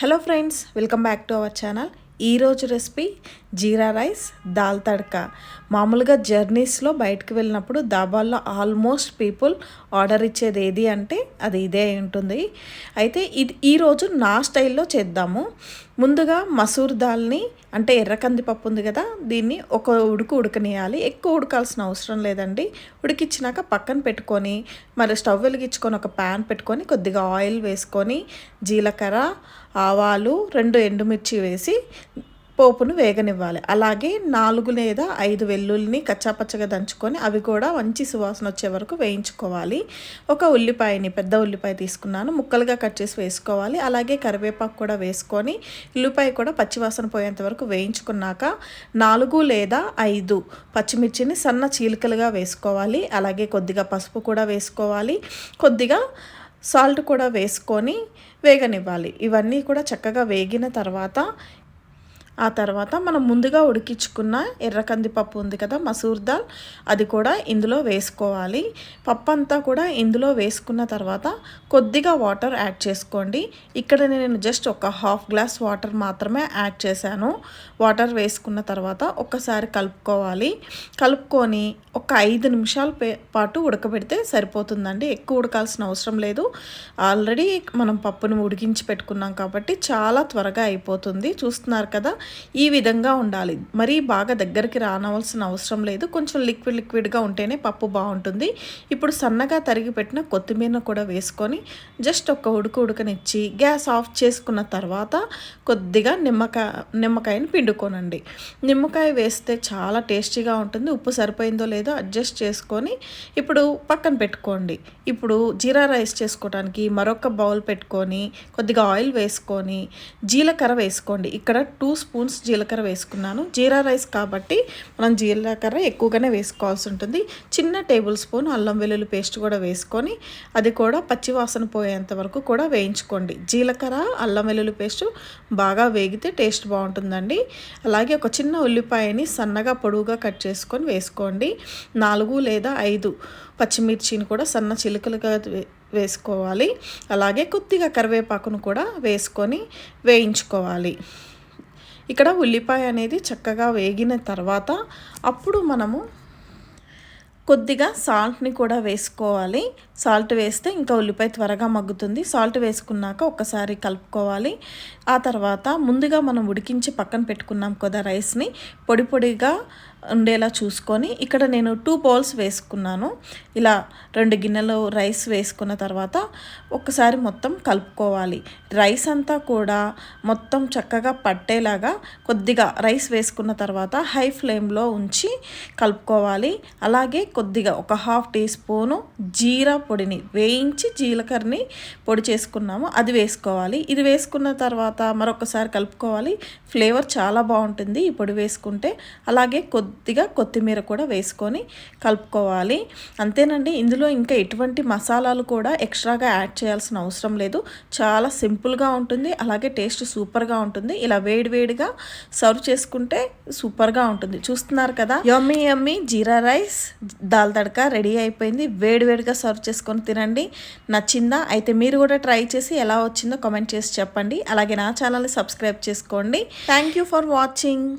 Hello friends welcome back to our channel ఈరోజు recipe jeera rice dal tadka. మామూలుగా జర్నీస్లో బయటకు వెళ్ళినప్పుడు దాబాల్లో ఆల్మోస్ట్ పీపుల్ ఆర్డర్ ఇచ్చేది ఏది అంటే అది ఇదే అయి ఉంటుంది. అయితే ఇది ఈరోజు నా స్టైల్లో చేద్దాము. ముందుగా మసూర్ దాల్ని అంటే ఎర్ర కందిపప్పు ఉంది కదా దీన్ని ఒక ఉడుకు ఉడకనియాలి. ఎక్కువ ఉడకాల్సిన అవసరం లేదండి. ఉడికిచ్చినాక పక్కన పెట్టుకొని మరి స్టవ్ వెలిగించుకొని ఒక ప్యాన్ పెట్టుకొని కొద్దిగా ఆయిల్ వేసుకొని జీలకర్ర ఆవాలు రెండు ఎండుమిర్చి వేసి పోపును వేగనివ్వాలి. అలాగే నాలుగు లేదా ఐదు వెల్లుల్లిని కచ్చాపచ్చగా దంచుకొని అవి కూడా మంచి సువాసన వచ్చే వరకు వేయించుకోవాలి. ఒక ఉల్లిపాయని పెద్ద ఉల్లిపాయ తీసుకున్నాను. ముక్కలుగా కట్ చేసి వేసుకోవాలి. అలాగే కరివేపాకు కూడా వేసుకొని ఉల్లిపాయ కూడా పచ్చివాసన పోయేంత వరకు వేయించుకున్నాక నాలుగు లేదా ఐదు పచ్చిమిర్చిని సన్న చీలికలుగా వేసుకోవాలి. అలాగే కొద్దిగా పసుపు కూడా వేసుకోవాలి. కొద్దిగా సాల్ట్ కూడా వేసుకొని వేగనివ్వాలి. ఇవన్నీ కూడా చక్కగా వేగిన తర్వాత ఆ తర్వాత మనం ముందుగా ఉడికించుకున్న ఎర్ర కందిపప్పు ఉంది కదా మసూర్ దాల్. అది కూడా ఇందులో వేసుకోవాలి. పప్పు అంతా కూడా ఇందులో వేసుకున్న తర్వాత కొద్దిగా వాటర్ యాడ్ చేసుకోండి. ఇక్కడ నేను జస్ట్ ఒక హాఫ్ గ్లాస్ వాటర్ మాత్రమే యాడ్ చేశాను. వాటర్ వేసుకున్న తర్వాత ఒక్కసారి కలుపుకోవాలి. కలుపుకొని ఒక ఐదు నిమిషాల పాటు ఉడకబెడితే సరిపోతుందండి. ఎక్కువ ఉడకాల్సిన అవసరం లేదు. ఆల్రెడీ మనం పప్పును ఉడికించి పెట్టుకున్నాం కాబట్టి చాలా త్వరగా అయిపోతుంది. చూస్తున్నారు కదా ఈ విధంగా ఉండాలి. మరీ బాగా దగ్గరికి రానవలసిన అవసరం లేదు. కొంచెం లిక్విడ్ లిక్విడ్గా ఉంటేనే పప్పు బాగుంటుంది. ఇప్పుడు సన్నగా తరిగి పెట్టిన కొత్తిమీర కూడా వేసుకొని జస్ట్ ఒక ఉడుకు ఉడకనిచ్చి గ్యాస్ ఆఫ్ చేసుకున్న తర్వాత కొద్దిగా నిమ్మకాయ నిమ్మకాయని పిండుకోనండి. నిమ్మకాయ వేస్తే చాలా టేస్టీగా ఉంటుంది. ఉప్పు సరిపోయిందో లేదో అడ్జస్ట్ చేసుకొని ఇప్పుడు పక్కన పెట్టుకోండి. ఇప్పుడు జీరా రైస్ చేసుకోవడానికి మరొక బౌల్ పెట్టుకొని కొద్దిగా ఆయిల్ వేసుకొని జీలకర్ర వేసుకోండి. ఇక్కడ టూ స్పూన్ స్పూన్స్ జీలకర్ర వేసుకున్నాను. జీరా రైస్ కాబట్టి మనం జీలకర్ర ఎక్కువగానే వేసుకోవాల్సి ఉంటుంది. చిన్న టేబుల్ స్పూన్ అల్లం వెల్లుల్లి పేస్ట్ కూడా వేసుకొని అది కూడా పచ్చివాసన పోయేంత వరకు కూడా వేయించుకోండి. జీలకర్ర అల్లం వెల్లుల్లి పేస్ట్ బాగా వేగితే టేస్ట్ బాగుంటుందండి. అలాగే ఒక చిన్న ఉల్లిపాయని సన్నగా పొడువుగా కట్ చేసుకొని వేసుకోండి. నాలుగు లేదా ఐదు పచ్చిమిర్చిని కూడా సన్న చిలుకలుగా వేసుకోవాలి. అలాగే కొద్దిగా కరివేపాకును కూడా వేసుకొని వేయించుకోవాలి. ఇక్కడ ఉల్లిపాయ అనేది చక్కగా వేగిన తర్వాత అప్పుడు మనము కొద్దిగా సాల్ట్ని కూడా వేసుకోవాలి. సాల్ట్ వేస్తే ఇంకా ఉల్లిపాయ త్వరగా మగ్గుతుంది. సాల్ట్ వేసుకున్నాక ఒకసారి కలుపుకోవాలి. ఆ తర్వాత ముందుగా మనం ఉడికించి పక్కన పెట్టుకున్నాం కదా రైస్ని పొడి పొడిగా ఉండేలా చూసుకొని ఇక్కడ నేను టూ బౌల్స్ వేసుకున్నాను. ఇలా రెండు గిన్నెలు రైస్ వేసుకున్న తర్వాత ఒకసారి మొత్తం కలుపుకోవాలి. రైస్ అంతా కూడా మొత్తం చక్కగా పట్టేలాగా కొద్దిగా రైస్ వేసుకున్న తర్వాత హై ఫ్లేమ్లో ఉంచి కలుపుకోవాలి. అలాగే కొద్దిగా ఒక హాఫ్ టీ స్పూను జీరా పొడిని వేయించి జీలకర్రని పొడి చేసుకున్నాము. అది వేసుకోవాలి. ఇది వేసుకున్న తర్వాత మరొకసారి కలుపుకోవాలి. ఫ్లేవర్ చాలా బాగుంటుంది ఈ పొడి వేసుకుంటే. అలాగే కొద్దిగా కొత్తిమీర కూడా వేసుకొని కలుపుకోవాలి. అంతేనండి ఇందులో ఇంకా ఎటువంటి మసాలాలు కూడా ఎక్స్ట్రాగా యాడ్ చేయాల్సిన అవసరం లేదు. చాలా సింపుల్గా ఉంటుంది. అలాగే టేస్ట్ సూపర్గా ఉంటుంది. ఇలా వేడివేడిగా సర్వ్ చేసుకుంటే సూపర్గా ఉంటుంది. చూస్తున్నారు కదా? Yummy yummy. Jeera rice dal tadka ready అయిపోయింది. వేడివేడిగా సర్వ్ చేసుకొని తినండి. నచ్చిందా? అయితే మీరు కూడా ట్రై చేసి ఎలా వచ్చిందో కామెంట్ చేసి చెప్పండి. అలాగే నా ఛానల్ని సబ్స్క్రైబ్ చేసుకోండి. Thank you for watching.